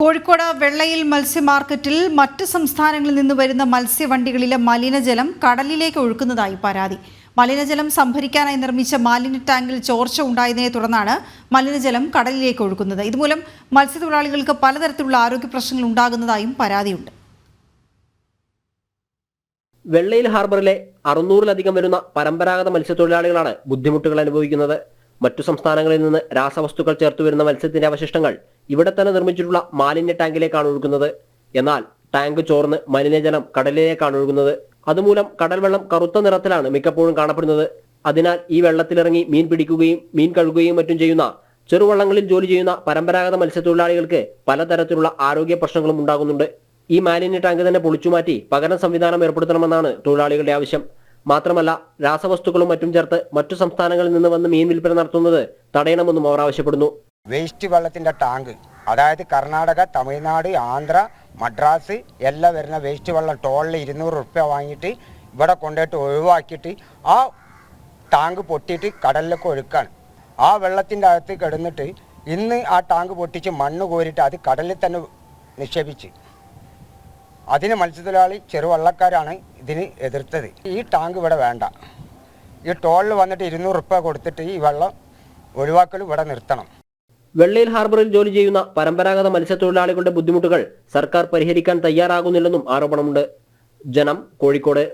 കോഴിക്കോട് വെള്ളയിൽ മത്സ്യ മാർക്കറ്റിൽ മറ്റ് സംസ്ഥാനങ്ങളിൽ നിന്ന് വരുന്ന മത്സ്യവണ്ടികളിലെ മലിനജലം കടലിലേക്ക് ഒഴുക്കുന്നതായി പരാതി. മലിനജലം സംഭരിക്കാനായി നിർമ്മിച്ച മാലിന്യ ടാങ്കിൽ ചോർച്ച ഉണ്ടായതിനെ തുടർന്നാണ് മലിനജലം കടലിലേക്ക് ഒഴുക്കുന്നത് ഇതുമൂലം മത്സ്യത്തൊഴിലാളികൾക്ക് പലതരത്തിലുള്ള ആരോഗ്യ പ്രശ്നങ്ങൾ ഉണ്ടാകുന്നതായും പരാതിയുണ്ട്. വെള്ളയിൽ ഹാർബറിലെ അറുന്നൂറിലധികം വരുന്ന പരമ്പരാഗത മത്സ്യത്തൊഴിലാളികളാണ് ബുദ്ധിമുട്ടുകൾ അനുഭവിക്കുന്നത്. മറ്റു സംസ്ഥാനങ്ങളിൽ നിന്ന് രാസവസ്തുക്കൾ ചേർത്ത് വരുന്ന മത്സ്യത്തിന്റെ അവശിഷ്ടങ്ങൾ ഇവിടെ തന്നെ നിർമ്മിച്ചിട്ടുള്ള മാലിന്യ ടാങ്കിലേക്കാണ് ഒഴുകുന്നത്. എന്നാൽ ടാങ്ക് ചോർന്ന് മലിനജലം കടലിലേക്കാണ് ഒഴുകുന്നത്. അതുമൂലം കടൽ വെള്ളം കറുത്ത നിറത്തിലാണ് മിക്കപ്പോഴും കാണപ്പെടുന്നത്. അതിനാൽ ഈ വെള്ളത്തിലിറങ്ങി മീൻ പിടിക്കുകയും മീൻ കഴുകുകയും മറ്റും ചെയ്യുന്ന ചെറുവള്ളങ്ങളിൽ ജോലി ചെയ്യുന്ന പരമ്പരാഗത മത്സ്യത്തൊഴിലാളികൾക്ക് പലതരത്തിലുള്ള ആരോഗ്യ പ്രശ്നങ്ങളും ഉണ്ടാകുന്നുണ്ട്. ഈ മാലിന്യ ടാങ്ക് തന്നെ പൊളിച്ചുമാറ്റി പകരം സംവിധാനം ഏർപ്പെടുത്തണമെന്നാണ് തൊഴിലാളികളുടെ ആവശ്യം. മാത്രമല്ല രാസവസ്തുക്കളും മറ്റും ചേർത്ത് മറ്റു സംസ്ഥാനങ്ങളിൽ നിന്ന് വന്ന് മീൻ വിൽപ്പന നടത്തുന്നത് തടയണമെന്നും അവർ ആവശ്യപ്പെടുന്നു. വേസ്റ്റ് വെള്ളത്തിന്റെ ടാങ്ക് അതായത് കർണാടക തമിഴ്നാട് ആന്ധ്ര മദ്രാസ് എല്ലാം വരുന്ന വേസ്റ്റ് വെള്ളം ടോളിൽ ഇരുന്നൂറ് റുപ്യ വാങ്ങിയിട്ട് ഇവിടെ കൊണ്ടുപോയിട്ട് ഒഴിവാക്കിയിട്ട് ആ ടാങ്ക് പൊട്ടിയിട്ട് കടലിലേക്ക് ഒഴുക്കാണ്. ആ വെള്ളത്തിന്റെ അകത്ത് കിടന്നിട്ട് ഇന്ന് ആ ടാങ്ക് പൊട്ടിച്ച് മണ്ണ് കോരിയിട്ട് അത് കടലിൽ തന്നെ നിക്ഷേപിച്ച്. അതിന് മത്സ്യത്തൊഴിലാളി ചെറുവള്ളക്കാരാണ് ഇതിന് എതിർത്തത്. ഈ ടാങ്ക് ഇവിടെ വേണ്ട. ഈ ടോളിൽ വന്നിട്ട് ഇരുന്നൂറ് റുപ്യ കൊടുത്തിട്ട് ഈ വെള്ളം ഒഴിവാക്കൽ ഇവിടെ നിർത്തണം. വെള്ളയിൽ ഹാർബറിൽ ജോലി ചെയ്യുന്ന പരമ്പരാഗത മത്സ്യത്തൊഴിലാളികളുടെ ബുദ്ധിമുട്ടുകൾ സർക്കാർ പരിഹരിക്കാൻ തയ്യാറാകുന്നില്ലെന്നും ആരോപണമുണ്ട്. ജനം കോഴിക്കോട്.